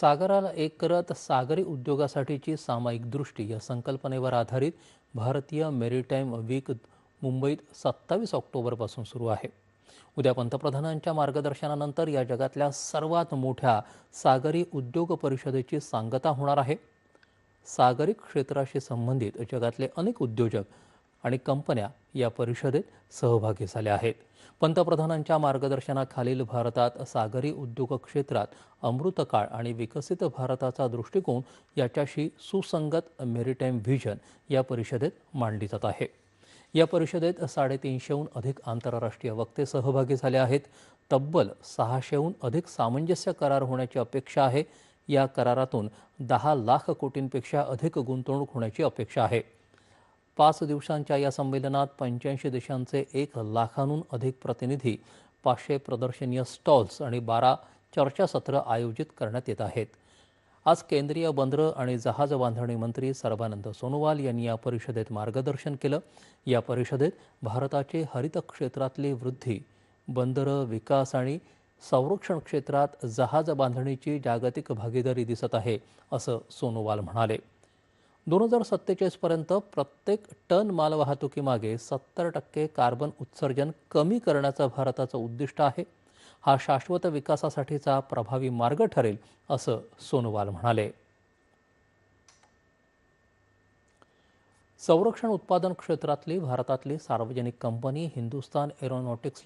सागराला एक करत सागरी उद्योगासाठीची सामायिक दृष्टी या संकल्पनेवर आधारित भारतीय मेरीटाईम वीक मुंबईत सत्तावीस ऑक्टोबरपासून सुरू आहे. उद्या पंतप्रधानांच्या मार्गदर्शनानंतर या जगातल्या सर्वात मोठ्या सागरी उद्योग परिषदेची सांगता होणार आहे. सागरी क्षेत्राशी संबंधित जगातले अनेक उद्योजक आणि कंपन्या या परिषदेत सहभागी झाल्या आहेत. पंतप्रधानांच्या मार्गदर्शनाखालील भारतात सागरी उद्योग क्षेत्रात अमृतकाळ आणि विकसित भारताचा दृष्टिकोन याच्याशी सुसंगत मेरीटाईम व्हिजन या परिषदेत मांडली जात आहे. या परिषदेत साडेतीनशेहून अधिक आंतरराष्ट्रीय वक्ते सहभागी झाले आहेत. तब्बल सहाशेहून अधिक सामंजस्य करार होण्याची अपेक्षा आहे. या करारातून दहा लाख कोटींपेक्षा अधिक गुंतवणूक होण्याची अपेक्षा आहे. पाच दिवसांच्या या संमेलनात पंच्याऐंशी देशांचे एक लाखांहून अधिक प्रतिनिधी पाचशे प्रदर्शनीय स्टॉल्स आणि बारा चर्चासत्र आयोजित करण्यात येत आहेत. आज केंद्रीय बंदरं आणि जहाज बांधणी मंत्री सर्बानंद सोनोवाल यांनी या परिषदेत मार्गदर्शन केलं. या परिषदेत भारताचे हरित क्षेत्रातली वृद्धी बंदरं विकास आणि संरक्षण क्षेत्रात जहाज बांधणीची जागतिक भागीदारी दिसत आहे असं सोनोवाल म्हणाले. दोन हजार सत्तेचाळीसपर्यंत प्रत्येक टन मालवाहतुकीमागे सत्तर टक्के कार्बन उत्सर्जन कमी करण्याचं भारताचं उद्दिष्ट आहे. हा शाश्वत विकासासाठीचा प्रभावी मार्ग ठरेल असं सोनोवाल म्हणाले. संरक्षण उत्पादन क्षेत्रातली भारतातली सार्वजनिक कंपनी हिंदुस्तान एरोनॉटिक्स